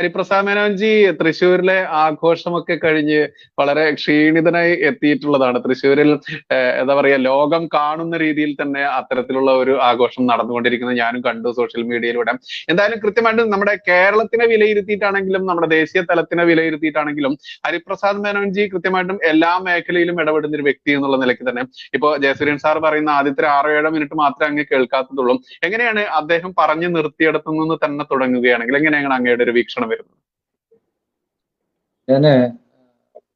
ഹരിപ്രസാദ് മേനോൻജി തൃശ്ശൂരിലെ ആഘോഷമൊക്കെ കഴിഞ്ഞ് വളരെ ക്ഷീണിതനായി എത്തിയിട്ടുള്ളതാണ്. തൃശ്ശൂരിൽ എന്താ പറയാ ലോകം കാണുന്ന രീതിയിൽ തന്നെ അത്തരത്തിലുള്ള ഒരു ആഘോഷം നടന്നുകൊണ്ടിരിക്കുന്നത് ഞാനും കണ്ടു സോഷ്യൽ മീഡിയയിലൂടെ. എന്തായാലും കൃത്യമായിട്ടും നമ്മുടെ കേരളത്തിനെ വിലയിരുത്തിയിട്ടാണെങ്കിലും നമ്മുടെ ദേശീയ തലത്തിനെ വിലയിരുത്തിയിട്ടാണെങ്കിലും ഹരിപ്രസാദ് മേനോൻജി കൃത്യമായിട്ടും എല്ലാ മേഖലയിലും ഇടപെടുന്ന ഒരു വ്യക്തി എന്നുള്ള നിലയ്ക്ക് തന്നെ. ഇപ്പോ ജയസൂര്യൻ സാർ പറയുന്ന ആദ്യത്തെ ആറോ ഏഴോ മിനിറ്റ് മാത്രമേ അങ്ങ് കേൾക്കാത്തതുള്ളൂ. എങ്ങനെയാണ് അദ്ദേഹം പറഞ്ഞു നിർത്തിയിടത്തു നിന്ന് തന്നെ തുടങ്ങുകയാണെങ്കിൽ എങ്ങനെയാണ് അങ്ങയുടെ ഒരു വീക്ഷണം? വരുന്നത് ഞാൻ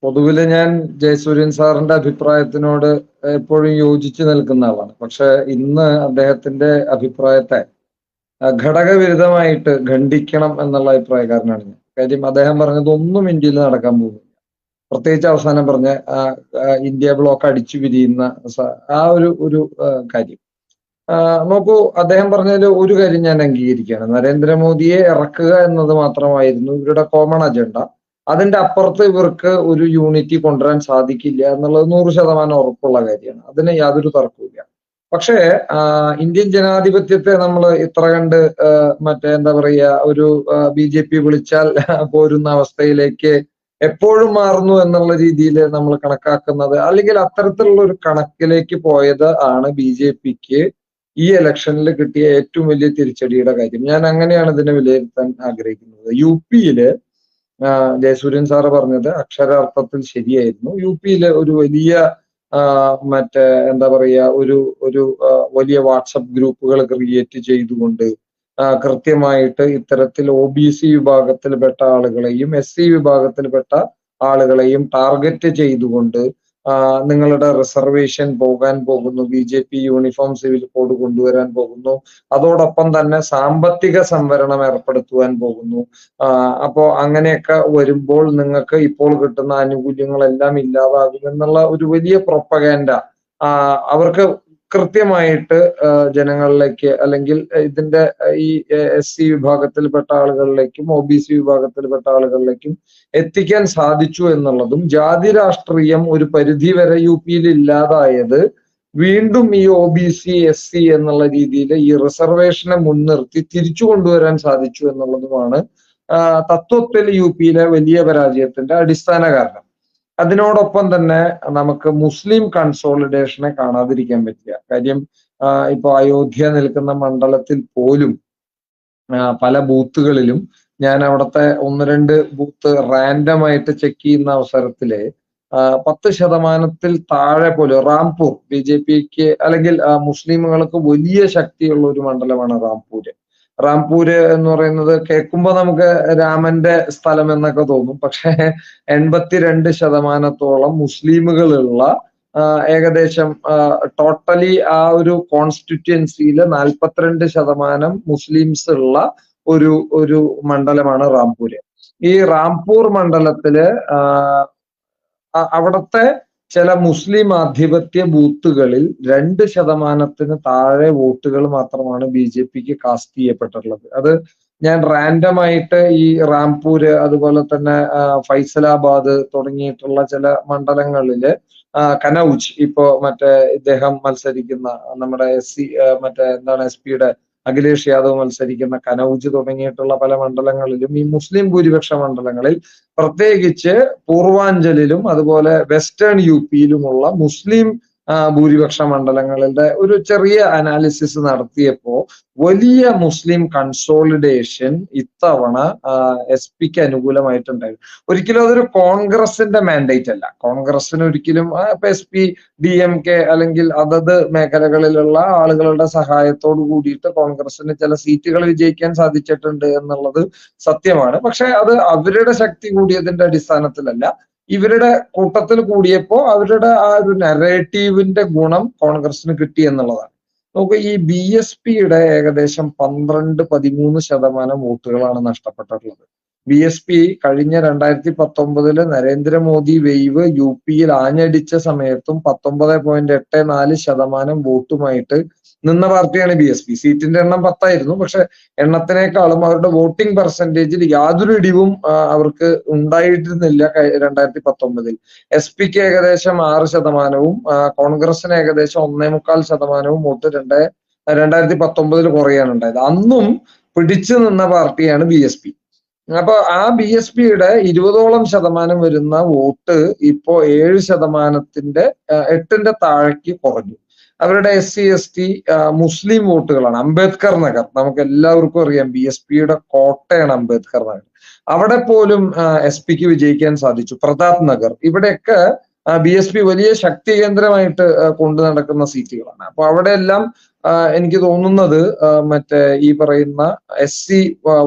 പൊതുവിൽ ഞാൻ ജയസൂര്യൻ സാറിന്റെ അഭിപ്രായത്തിനോട് എപ്പോഴും യോജിച്ചു നിൽക്കുന്ന ആളാണ്. പക്ഷെ ഇന്ന് അദ്ദേഹത്തിന്റെ അഭിപ്രായത്തെ ഘടകവിരുദ്ധമായിട്ട് ഖണ്ഡിക്കണം എന്നുള്ള അഭിപ്രായക്കാരനാണ് ഞാൻ. കാര്യം അദ്ദേഹം പറഞ്ഞത് ഒന്നും ഇന്ത്യയിൽ നടക്കാൻ പോകുന്നില്ല. പ്രത്യേകിച്ച് അവസാനം പറഞ്ഞ ഇന്ത്യ ബ്ലോക്ക് അടിച്ചു പിരിയുന്ന ആ ഒരു ഒരു കാര്യം. നോക്കൂ അദ്ദേഹം പറഞ്ഞതിൽ ഒരു കാര്യം ഞാൻ അംഗീകരിക്കുകയാണ്. നരേന്ദ്രമോദിയെ ഇറക്കുക എന്നത് മാത്രമായിരുന്നു ഇവരുടെ കോമൺ അജണ്ട അതിന്റെ അപ്പുറത്ത് ഇവർക്ക് ഒരു യൂണിറ്റി കൊണ്ടുവരാൻ സാധിക്കില്ല എന്നുള്ളത് നൂറ് ശതമാനം ഉറപ്പുള്ള കാര്യമാണ്. അതിന് യാതൊരു തർക്കവുമില്ല പക്ഷേ ഇന്ത്യൻ ജനാധിപത്യത്തെ നമ്മൾ ഇത്ര കണ്ട് മറ്റേ എന്താ പറയുക ഒരു ബി ജെ പി വിളിച്ചാൽ പോരുന്ന അവസ്ഥയിലേക്ക് എപ്പോഴും മാറുന്നു എന്നുള്ള രീതിയിൽ നമ്മൾ കണക്കാക്കുന്നത് അല്ലെങ്കിൽ അത്തരത്തിലുള്ള ഒരു കണക്കിലേക്ക് പോയത് ആണ് ബി ജെ പിക്ക് ഈ ഇലക്ഷനിൽ കിട്ടിയ ഏറ്റവും വലിയ തിരിച്ചടിയുടെ കാര്യം. ഞാൻ അങ്ങനെയാണ് ഇതിനെ വിലയിരുത്താൻ ആഗ്രഹിക്കുന്നത്. യു പിയിൽ ജയസൂര്യൻ സാറ് പറഞ്ഞത് അക്ഷരാർത്ഥത്തിൽ ശരിയായിരുന്നു. യു പിയിലെ ഒരു വലിയ മറ്റേ എന്താ പറയുക ഒരു ഒരു വലിയ വാട്സപ്പ് ഗ്രൂപ്പുകൾ ക്രിയേറ്റ് ചെയ്തുകൊണ്ട് കൃത്യമായിട്ട് ഇത്തരത്തിൽ ഒ ബി സി വിഭാഗത്തിൽപ്പെട്ട ആളുകളെയും എസ് സി വിഭാഗത്തിൽപ്പെട്ട ആളുകളെയും ടാർഗറ്റ് ചെയ്തുകൊണ്ട് നിങ്ങളുടെ റിസർവേഷൻ പോകാൻ പോകുന്നു. B J P uniform civil code കൊണ്ടുവരാൻ പോകുന്നു. അതോടൊപ്പം തന്നെ സാമ്പത്തിക സംവരണം ഏർപ്പെടുത്തുവാൻ പോകുന്നു. അപ്പോൾ അപ്പോ അങ്ങനെയൊക്കെ വരുമ്പോൾ നിങ്ങൾക്ക് ഇപ്പോൾ കിട്ടുന്ന ആനുകൂല്യങ്ങളെല്ലാം ഇല്ലാതാകും എന്നുള്ള ഒരു വലിയ പ്രൊപ്പഗാൻഡ അവർക്ക് കൃത്യമായിട്ട് ജനങ്ങളിലേക്ക് അല്ലെങ്കിൽ ഇതിന്റെ ഈ എസ് സി വിഭാഗത്തിൽപ്പെട്ട ആളുകളിലേക്കും ഒ ബി സി വിഭാഗത്തിൽപ്പെട്ട ആളുകളിലേക്കും എത്തിക്കാൻ സാധിച്ചു എന്നുള്ളതും ജാതി രാഷ്ട്രീയം ഒരു പരിധി വരെ യു പിയിൽ ഇല്ലാതായത് വീണ്ടും ഈ O B C S C എന്നുള്ള രീതിയിൽ ഈ റിസർവേഷനെ മുൻനിർത്തി തിരിച്ചു കൊണ്ടുവരാൻ സാധിച്ചു എന്നുള്ളതുമാണ് തത്വത്തിൽ യു പിയിലെ വലിയ പരാജയത്തിന്റെ അടിസ്ഥാന കാരണം അതിനോടൊപ്പം തന്നെ നമുക്ക് മുസ്ലിം കൺസോളിഡേഷനെ കാണാതിരിക്കാൻ പറ്റില്ല. കാര്യം ഇപ്പൊ അയോധ്യ നിൽക്കുന്ന മണ്ഡലത്തിൽ പോലും പല ബൂത്തുകളിലും ഞാൻ അവിടുത്തെ ഒന്ന് രണ്ട് ബൂത്ത് റാൻഡം ആയിട്ട് ചെക്ക് ചെയ്യുന്ന അവസരത്തിൽ പത്ത് ശതമാനത്തിൽ താഴെ പോലും റാംപൂർ ബി ജെ പിക്ക് അല്ലെങ്കിൽ മുസ്ലിമുകൾക്ക് വലിയ ശക്തിയുള്ള ഒരു മണ്ഡലമാണ് റാംപൂര്. റാംപൂര് എന്ന് പറയുന്നത് കേൾക്കുമ്പോ നമുക്ക് രാമന്റെ സ്ഥലം എന്നൊക്കെ തോന്നും. പക്ഷെ എൺപത്തിരണ്ട് ശതമാനത്തോളം മുസ്ലിമുകളുള്ള ഏകദേശം ടോട്ടലി ആ ഒരു കോൺസ്റ്റിറ്റ്യുവൻസിയിൽ നാൽപ്പത്തിരണ്ട് ശതമാനം മുസ്ലിംസ് ഉള്ള ഒരു ഒരു മണ്ഡലമാണ് റാംപൂര്. ഈ റാംപൂർ മണ്ഡലത്തിൽ അവിടുത്തെ ചില മുസ്ലിം ആധിപത്യ ബൂത്തുകളിൽ രണ്ട് ശതമാനത്തിന് താഴെ വോട്ടുകൾ മാത്രമാണ് ബി ജെ പിക്ക് കാസ്റ്റ് ചെയ്യപ്പെട്ടിട്ടുള്ളത്. അത് ഞാൻ റാൻഡം ആയിട്ട് ഈ റാംപൂര് അതുപോലെ തന്നെ ഫൈസലാബാദ് തുടങ്ങിയിട്ടുള്ള ചില മണ്ഡലങ്ങളിൽ കനൌജ് ഇപ്പോ മറ്റേ ഇദ്ദേഹം മത്സരിക്കുന്ന നമ്മുടെ എസ് സി മറ്റേ എന്താണ് എസ് പിയുടെ അഖിലേഷ് യാദവ് മത്സരിക്കുന്ന കനൌജ് തുടങ്ങിയിട്ടുള്ള പല മണ്ഡലങ്ങളിലും ഈ മുസ്ലിം ഭൂരിപക്ഷ മണ്ഡലങ്ങളിൽ പ്രത്യേകിച്ച് പൂർവാഞ്ചലിലും അതുപോലെ വെസ്റ്റേൺ യു പിയിലുമുള്ള മുസ്ലിം ഭൂരിപക്ഷ മണ്ഡലങ്ങളുടെ ഒരു ചെറിയ അനാലിസിസ് നടത്തിയപ്പോ വലിയ മുസ്ലിം കൺസോളിഡേഷൻ ഇത്തവണ എസ് പിക്ക് അനുകൂലമായിട്ടുണ്ടായിരുന്നു ഒരിക്കലും അതൊരു കോൺഗ്രസിന്റെ മാൻഡേറ്റ് അല്ല. കോൺഗ്രസിന് ഒരിക്കലും ഇപ്പൊ S P D M K അല്ലെങ്കിൽ അതത് മേഖലകളിലുള്ള ആളുകളുടെ സഹായത്തോട് കൂടിയിട്ട് കോൺഗ്രസിന് ചില സീറ്റുകൾ വിജയിക്കാൻ സാധിച്ചിട്ടുണ്ട് എന്നുള്ളത് സത്യമാണ്. പക്ഷെ അത് അവരുടെ ശക്തി കൂടിയതിന്റെ അടിസ്ഥാനത്തിലല്ല. ഇവരുടെ കൂട്ടത്തിൽ കൂടിയപ്പോ അവരുടെ ആ ഒരു നെറേറ്റീവിന്റെ ഗുണം കോൺഗ്രസിന് കിട്ടി എന്നുള്ളതാണ്. നമുക്ക് ഈ ബി എസ് പിയുടെ ഏകദേശം പന്ത്രണ്ട് പതിമൂന്ന് ശതമാനം വോട്ടുകളാണ് നഷ്ടപ്പെട്ടിട്ടുള്ളത്. ബി എസ് പി കഴിഞ്ഞ രണ്ടായിരത്തി പത്തൊമ്പതിൽ നരേന്ദ്രമോദി വെയ്വ് യു പിയിൽ ആഞ്ഞടിച്ച സമയത്തും പത്തൊമ്പത് പോയിന്റ് എട്ട് നാല് ശതമാനം വോട്ടുമായിട്ട് നിന്ന പാർട്ടിയാണ് ബി എസ് പി സീറ്റിന്റെ എണ്ണം പത്തായിരുന്നു. പക്ഷെ എണ്ണത്തിനേക്കാളും അവരുടെ വോട്ടിംഗ് പെർസെന്റേജിൽ യാതൊരു ഇടിവും അവർക്ക് ഉണ്ടായിരുന്നില്ല കഴി- രണ്ടായിരത്തി പത്തൊമ്പതിൽ എസ് പിക്ക് ഏകദേശം ആറ് ശതമാനവും കോൺഗ്രസിന് ഏകദേശം ഒന്നേ മുക്കാൽ ശതമാനവും വോട്ട് രണ്ട് രണ്ടായിരത്തി പത്തൊമ്പതിൽ കുറയാണ് ഉണ്ടായത്. അന്നും പിടിച്ചു നിന്ന പാർട്ടിയാണ് ബി എസ് പി അപ്പൊ ആ ബി എസ് പിയുടെ ഇരുപതോളം ശതമാനം വരുന്ന വോട്ട് ഇപ്പോ ഏഴ് ശതമാനത്തിന്റെ എട്ടിന്റെ താഴേക്ക് കുറഞ്ഞു. അവരുടെ എസ് സി എസ് ടി മുസ്ലിം വോട്ടുകളാണ്. അംബേദ്കർ നഗർ. നമുക്ക് എല്ലാവർക്കും അറിയാം ബി എസ് പിയുടെ കോട്ടയാണ് അംബേദ്കർ നഗർ. അവിടെ പോലും എസ് പിക്ക് വിജയിക്കാൻ സാധിച്ചു. പ്രതാപ് നഗർ. ഇവിടെയൊക്കെ ബി എസ് പി വലിയ ശക്തി കേന്ദ്രമായിട്ട് കൊണ്ടു നടക്കുന്ന സീറ്റുകളാണ്. അപ്പൊ അവിടെയെല്ലാം എനിക്ക് തോന്നുന്നത് മറ്റേ ഈ പറയുന്ന എസ് സി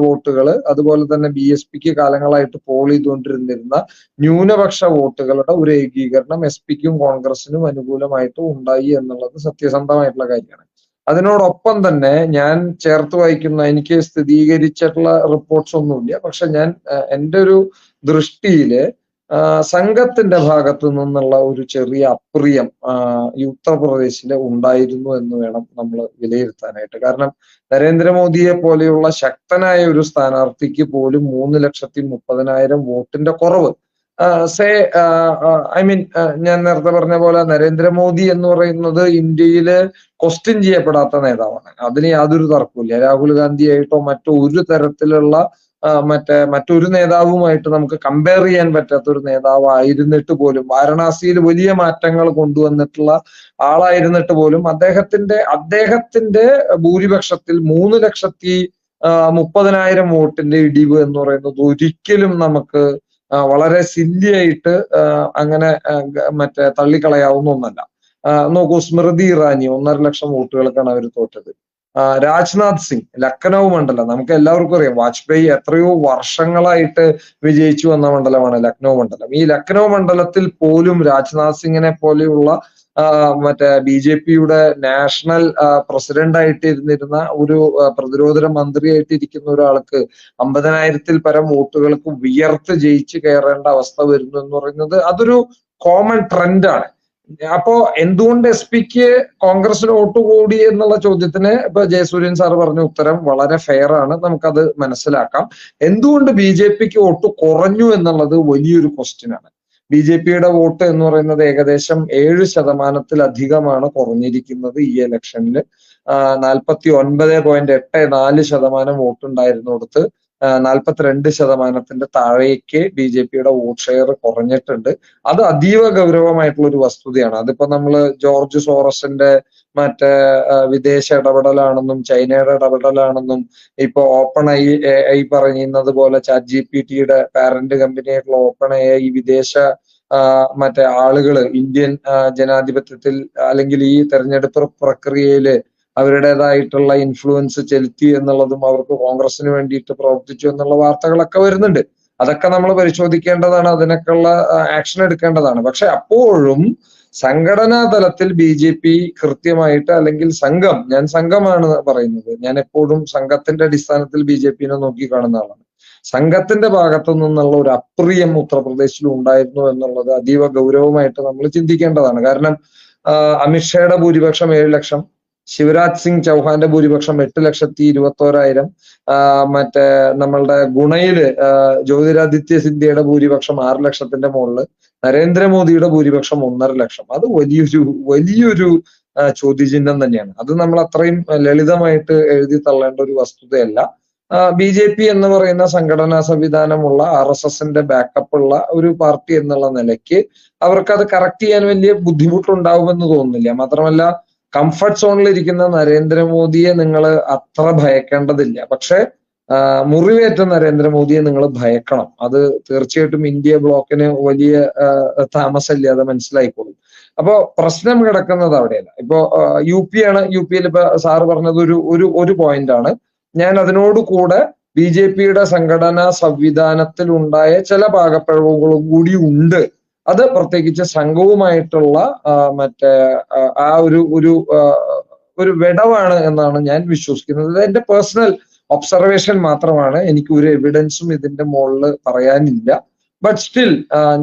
വോട്ടുകൾ അതുപോലെ തന്നെ ബി എസ് പിക്ക് കാലങ്ങളായിട്ട് പോൾ ചെയ്തുകൊണ്ടിരുന്നിരുന്ന ന്യൂനപക്ഷ വോട്ടുകളുടെ ഒരു ഏകീകരണം എസ് പിക്കും കോൺഗ്രസിനും അനുകൂലമായിട്ട് ഉണ്ടായി എന്നുള്ളത് സത്യസന്ധമായിട്ടുള്ള കാര്യമാണ്. അതിനോടൊപ്പം തന്നെ ഞാൻ ചേർത്ത് വായിക്കുന്ന എനിക്ക് സ്ഥിരീകരിച്ചിട്ടുള്ള റിപ്പോർട്ട്സ് ഒന്നുമില്ല. പക്ഷെ ഞാൻ എന്റെ ഒരു ദൃഷ്ടിയിൽ സംഘത്തിന്റെ ഭാഗത്ത് നിന്നുള്ള ഒരു ചെറിയ അപ്രിയം ഈ ഉത്തർപ്രദേശിൽ ഉണ്ടായിരുന്നു എന്ന് വേണം നമ്മൾ വിലയിരുത്താനായിട്ട്. കാരണം നരേന്ദ്രമോദിയെ പോലെയുള്ള ശക്തനായ ഒരു സ്ഥാനാർത്ഥിക്ക് പോലും മൂന്ന് ലക്ഷത്തി മുപ്പതിനായിരം വോട്ടിന്റെ കുറവ്. സേ ഐ മീൻ ഞാൻ നേരത്തെ പറഞ്ഞ പോലെ നരേന്ദ്രമോദി എന്ന് പറയുന്നത് ഇന്ത്യയിൽ ക്വസ്റ്റ്യൻ ചെയ്യപ്പെടാത്ത നേതാവാണ്. അതിന് യാതൊരു തർക്കമില്ല രാഹുൽ ഗാന്ധിയായിട്ടോ മറ്റോ ഒരു തരത്തിലുള്ള മറ്റേ മറ്റൊരു നേതാവുമായിട്ട് നമുക്ക് കമ്പയർ ചെയ്യാൻ പറ്റാത്ത ഒരു നേതാവായിരുന്നിട്ട് പോലും വാരണാസിയിൽ വലിയ മാറ്റങ്ങൾ കൊണ്ടുവന്നിട്ടുള്ള ആളായിരുന്നിട്ട് പോലും അദ്ദേഹത്തിന്റെ അദ്ദേഹത്തിന്റെ ഭൂരിപക്ഷത്തിൽ മൂന്ന് ലക്ഷത്തി മുപ്പതിനായിരം വോട്ടിന്റെ ഇടിവ് എന്ന് പറയുന്നത് ഒരിക്കലും നമുക്ക് വളരെ സില്ലിയായിട്ട് അങ്ങനെ മറ്റേ തള്ളിക്കളയാവുന്ന ഒന്നല്ല. നോക്കൂ സ്മൃതി ഇറാനി ഒന്നര ലക്ഷം വോട്ടുകൾക്കാണ് അവർ തോറ്റത്. രാജ്നാഥ് സിംഗ് ലക്നൗ മണ്ഡലം. നമുക്ക് എല്ലാവർക്കും അറിയാം വാജ്പേയി എത്രയോ വർഷങ്ങളായിട്ട് വിജയിച്ചു വന്ന മണ്ഡലമാണ് ലക്നൗ മണ്ഡലം. ഈ ലക്നൗ മണ്ഡലത്തിൽ പോലും രാജ്നാഥ് സിംഗിനെ പോലെയുള്ള മറ്റേ ബി ജെ പിയുടെ നാഷണൽ പ്രസിഡന്റ് ആയിട്ട് ഇരുന്നിരുന്ന ഒരു പ്രതിരോധ മന്ത്രിയായിട്ട് ഇരിക്കുന്ന ഒരാൾക്ക് അമ്പതിനായിരത്തിൽ പരം വോട്ടുകൾക്ക് വിയർത്ത് ജയിച്ച് കയറേണ്ട അവസ്ഥ വരുന്നു എന്ന് പറയുന്നത് അതൊരു കോമൺ ട്രെൻഡാണ് അപ്പോ എന്തുകൊണ്ട് എസ് പിക്ക് കോൺഗ്രസിന് വോട്ട് കൂടി എന്നുള്ള ചോദ്യത്തിന് ഇപ്പൊ ജയസൂര്യൻ സാർ പറഞ്ഞ ഉത്തരം വളരെ ഫെയർ ആണ്. നമുക്കത് മനസ്സിലാക്കാം. എന്തുകൊണ്ട് ബി ജെ പിക്ക് വോട്ട് കുറഞ്ഞു എന്നുള്ളത് വലിയൊരു ക്വസ്റ്റ്യൻ ആണ്. ബി ജെ പിയുടെ വോട്ട് എന്ന് പറയുന്നത് ഏകദേശം ഏഴ് ശതമാനത്തിലധികമാണ് കുറഞ്ഞിരിക്കുന്നത് ഈ ഇലക്ഷനിൽ നാൽപ്പത്തി ഒൻപത് പോയിന്റ് എട്ട് നാല് ശതമാനം വോട്ട് ഉണ്ടായിരുന്നിടത്ത് നാൽപ്പത്തിരണ്ട് ശതമാനത്തിന്റെ താഴേക്ക് ബി ജെ പിയുടെ വോട്ട് ഷെയർ കുറഞ്ഞിട്ടുണ്ട്. അത് അതീവ ഗൗരവമായിട്ടുള്ള ഒരു വസ്തുതയാണ്. അതിപ്പോ നമ്മൾ ജോർജ് സോറസിന്റെ മറ്റേ വിദേശ ഇടപെടലാണെന്നും ചൈനയുടെ ഇടപെടലാണെന്നും ഇപ്പൊ ഓപ്പൺ ഐ ഐ പറയുന്നത് പോലെ ചാറ്റ് ജി പി ടിയുടെ പാരന്റ് കമ്പനിയായിട്ടുള്ള ഓപ്പൺ ഐ ഐ വിദേശ മറ്റേ ആളുകൾ ഇന്ത്യൻ ജനാധിപത്യത്തിൽ അല്ലെങ്കിൽ ഈ തെരഞ്ഞെടുപ്പ് പ്രക്രിയയിൽ അവരുടേതായിട്ടുള്ള ഇൻഫ്ലുവൻസ് ചെലുത്തി എന്നുള്ളതും അവർക്ക് കോൺഗ്രസിന് വേണ്ടിയിട്ട് പ്രവർത്തിച്ചു എന്നുള്ള വാർത്തകളൊക്കെ വരുന്നുണ്ട്. അതൊക്കെ നമ്മൾ പരിശോധിക്കേണ്ടതാണ് അതിനൊക്കെയുള്ള ആക്ഷൻ എടുക്കേണ്ടതാണ്. പക്ഷെ അപ്പോഴും സംഘടനാ തലത്തിൽ ബി ജെ പി കൃത്യമായിട്ട് അല്ലെങ്കിൽ സംഘം ഞാൻ സംഘമാണ് പറയുന്നത് ഞാൻ എപ്പോഴും സംഘത്തിന്റെ അടിസ്ഥാനത്തിൽ ബി ജെ പിനെ നോക്കി കാണുന്ന ആളാണ്. സംഘത്തിന്റെ ഭാഗത്തു നിന്നുള്ള ഒരു അപ്രിയം ഉത്തർപ്രദേശിൽ ഉണ്ടായിരുന്നു എന്നുള്ളത് അതീവ ഗൗരവമായിട്ട് നമ്മൾ ചിന്തിക്കേണ്ടതാണ്. കാരണം അമിത്ഷായുടെ ഭൂരിപക്ഷം ഏഴ് ലക്ഷം ശിവരാജ് സിംഗ് ചൗഹാന്റെ ഭൂരിപക്ഷം എട്ട് ലക്ഷത്തി ഇരുപത്തോരായിരം. മറ്റേ നമ്മളുടെ ഗുണയിൽ ജ്യോതിരാദിത്യ സിന്ധ്യയുടെ ഭൂരിപക്ഷം ആറ് ലക്ഷത്തിന്റെ മുകളിൽ. നരേന്ദ്രമോദിയുടെ ഭൂരിപക്ഷം ഒന്നര ലക്ഷം. അത് വലിയൊരു വലിയൊരു ചോദ്യചിഹ്നം തന്നെയാണ്. അത് നമ്മൾ അത്രയും ലളിതമായിട്ട് എഴുതി തള്ളേണ്ട ഒരു വസ്തുതയല്ല. ബി ജെ പി എന്ന് പറയുന്ന സംഘടനാ സംവിധാനമുള്ള ആർ എസ് എസിന്റെ ബാക്കപ്പ് ഉള്ള ഒരു പാർട്ടി എന്നുള്ള നിലയ്ക്ക് അവർക്ക് അത് കറക്റ്റ് ചെയ്യാൻ വലിയ ബുദ്ധിമുട്ടുണ്ടാവുമെന്ന് തോന്നുന്നില്ല. മാത്രമല്ല കംഫർട്ട് സോണിൽ ഇരിക്കുന്ന നരേന്ദ്രമോദിയെ നിങ്ങൾ അത്ര ഭയക്കേണ്ടതില്ല. പക്ഷെ മുറിവേറ്റ നരേന്ദ്രമോദിയെ നിങ്ങൾ ഭയക്കണം. അത് തീർച്ചയായിട്ടും ഇന്ത്യ ബ്ലോക്കിന് വലിയ താമസമില്ലാതെ മനസ്സിലായിക്കോളും. അപ്പോ പ്രശ്നം കിടക്കുന്നത് അവിടെയല്ല. ഇപ്പോ യു പി ആണ് യു പിയിൽ ഇപ്പൊ സാറ് പറഞ്ഞത് ഒരു ഒരു ഒരു പോയിന്റ് ആണ്. ഞാൻ അതിനോട് കൂടെ ബി ജെ പിയുടെ സംഘടനാ സംവിധാനത്തിൽ ഉണ്ടായ ചില പാകപ്പിഴവുകളും കൂടി ഉണ്ട്. അത് പ്രത്യേകിച്ച് സംഘവുമായിട്ടുള്ള മറ്റേ ആ, ഒരു ഒരു ഒരു വിടവാണ് എന്നാണ് ഞാൻ വിശ്വസിക്കുന്നത്. എന്റെ പേഴ്സണൽ ഒബ്സർവേഷൻ മാത്രമാണ്. എനിക്ക് ഒരു എവിഡൻസും ഇതിന്റെ മുകളിൽ പറയാനില്ല. ബട്ട് സ്റ്റിൽ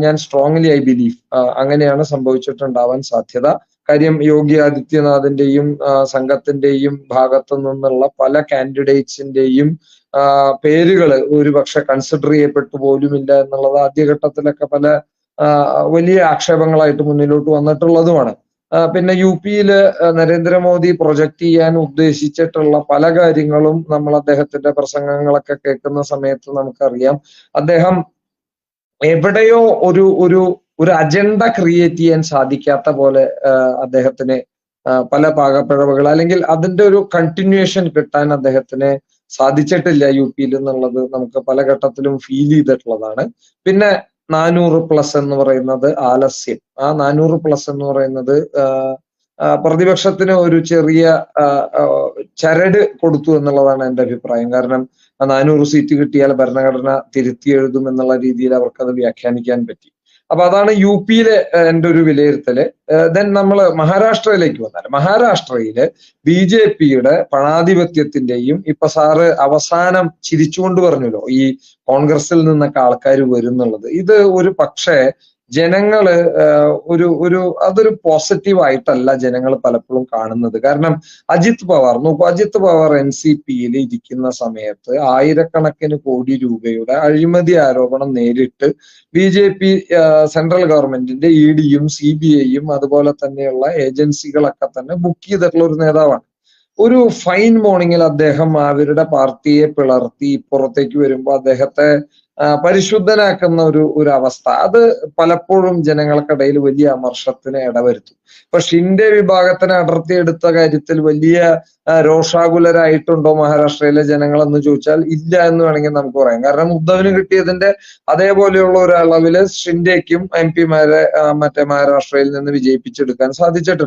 ഞാൻ സ്ട്രോങ്ലി ഐ ബിലീവ് അങ്ങനെയാണ് സംഭവിച്ചിട്ടുണ്ടാവാൻ സാധ്യത. കാര്യം യോഗി ആദിത്യനാഥിന്റെയും സംഘത്തിന്റെയും ഭാഗത്തു നിന്നുള്ള പല കാൻഡിഡേറ്റ്സിന്റെയും പേരുകൾ ഒരുപക്ഷെ കൺസിഡർ ചെയ്യപ്പെട്ടു പോലുമില്ല എന്നുള്ളത് ആദ്യഘട്ടത്തിലൊക്കെ പല വലിയ ആക്ഷേപങ്ങളായിട്ട് മുന്നിലോട്ട് വന്നിട്ടുള്ളതുമാണ്. പിന്നെ യു പിയിൽ നരേന്ദ്രമോദി പ്രൊജക്ട് ചെയ്യാൻ ഉദ്ദേശിച്ചിട്ടുള്ള പല കാര്യങ്ങളും നമ്മൾ അദ്ദേഹത്തിന്റെ പ്രസംഗങ്ങളൊക്കെ കേൾക്കുന്ന സമയത്ത് നമുക്കറിയാം. അദ്ദേഹം എവിടെയോ ഒരു ഒരു ഒരു അജണ്ട ക്രിയേറ്റ് ചെയ്യാൻ സാധിക്കാത്ത പോലെ അദ്ദേഹത്തിന് പല പാകപ്പിഴവുകൾ അല്ലെങ്കിൽ അതിന്റെ ഒരു കണ്ടിന്യൂഷൻ കിട്ടാൻ അദ്ദേഹത്തിന് സാധിച്ചിട്ടില്ല യു പിയിൽ എന്നുള്ളത് നമുക്ക് പല ഘട്ടത്തിലും ഫീൽ ചെയ്തിട്ടുള്ളതാണ്. പിന്നെ നാനൂറ് പ്ലസ് എന്ന് പറയുന്നത് ആലസ്യം. ആ നാനൂറ് പ്ലസ് എന്ന് പറയുന്നത് പ്രതിപക്ഷത്തിന് ഒരു ചെറിയ ചരട് കൊടുത്തു എന്നുള്ളതാണ് എന്റെ അഭിപ്രായം. കാരണം നാനൂറ് സീറ്റ് കിട്ടിയാൽ ഭരണഘടന തിരുത്തി എഴുതും എന്നുള്ള രീതിയിൽ അവർക്ക് അത് വ്യാഖ്യാനിക്കാൻ പറ്റി. അപ്പൊ അതാണ് യു പിയിലെ എന്റെ ഒരു വിലയിരുത്തൽ. ദെൻ നമ്മൾ മഹാരാഷ്ട്രയിലേക്ക് വന്നാൽ മഹാരാഷ്ട്രയിൽ ബി ജെ പിയുടെ പണാധിപത്യത്തിന്റെയും ഇപ്പൊ സാറ് അവസാനം ചിരിച്ചുകൊണ്ട് പറഞ്ഞല്ലോ ഈ കോൺഗ്രസിൽ നിന്നൊക്കെ ആൾക്കാർ വരുന്നുള്ളത്. ഇത് ഒരു പക്ഷേ ജനങ്ങൾ ഒരു ഒരു അതൊരു പോസിറ്റീവ് ആയിട്ടല്ല ജനങ്ങൾ പലപ്പോഴും കാണുന്നത്. കാരണം അജിത് പവാർ നോക്കൂ അജിത് പവാർ എൻ സി പിയിൽ ഇരിക്കുന്ന സമയത്ത് ആയിരക്കണക്കിന് കോടി രൂപയുടെ അഴിമതി ആരോപണം നേരിട്ട് ബി ജെ പി സെൻട്രൽ ഗവൺമെന്റിന്റെ ഇ ഡിയും സി ബി ഐയും അതുപോലെ തന്നെയുള്ള ഏജൻസികളൊക്കെ തന്നെ ബുക്ക് ചെയ്തിട്ടുള്ള ഒരു നേതാവാണ്. ഒരു ഫൈൻ മോർണിംഗിൽ അദ്ദേഹം അവരുടെ പാർട്ടിയെ പിളർത്തി പുറത്തേക്ക് വരുമ്പോൾ അദ്ദേഹത്തെ പരിശുദ്ധനാക്കുന്ന ഒരു ഒരു അവസ്ഥ. അത് പലപ്പോഴും ജനങ്ങൾക്കിടയിൽ വലിയ അമർഷത്തിന് ഇടവരുത്തും. ഇപ്പൊ ഷിൻഡെ വിഭാഗത്തിനെ അടർത്തിയെടുത്ത കാര്യത്തിൽ വലിയ രോഷാകുലരായിട്ടുണ്ടോ മഹാരാഷ്ട്രയിലെ ജനങ്ങൾ എന്ന് ചോദിച്ചാൽ ഇല്ല എന്ന് വേണമെങ്കിൽ നമുക്ക് പറയാം. കാരണം ഉദ്ധവിന് കിട്ടിയതിന്റെ അതേപോലെയുള്ള ഒരു അളവിൽ ഷിൻഡേക്കും എം പിമാരെ മറ്റേ മഹാരാഷ്ട്രയിൽ നിന്ന് വിജയിപ്പിച്ചെടുക്കാൻ സാധിച്ചിട്ടുണ്ട്.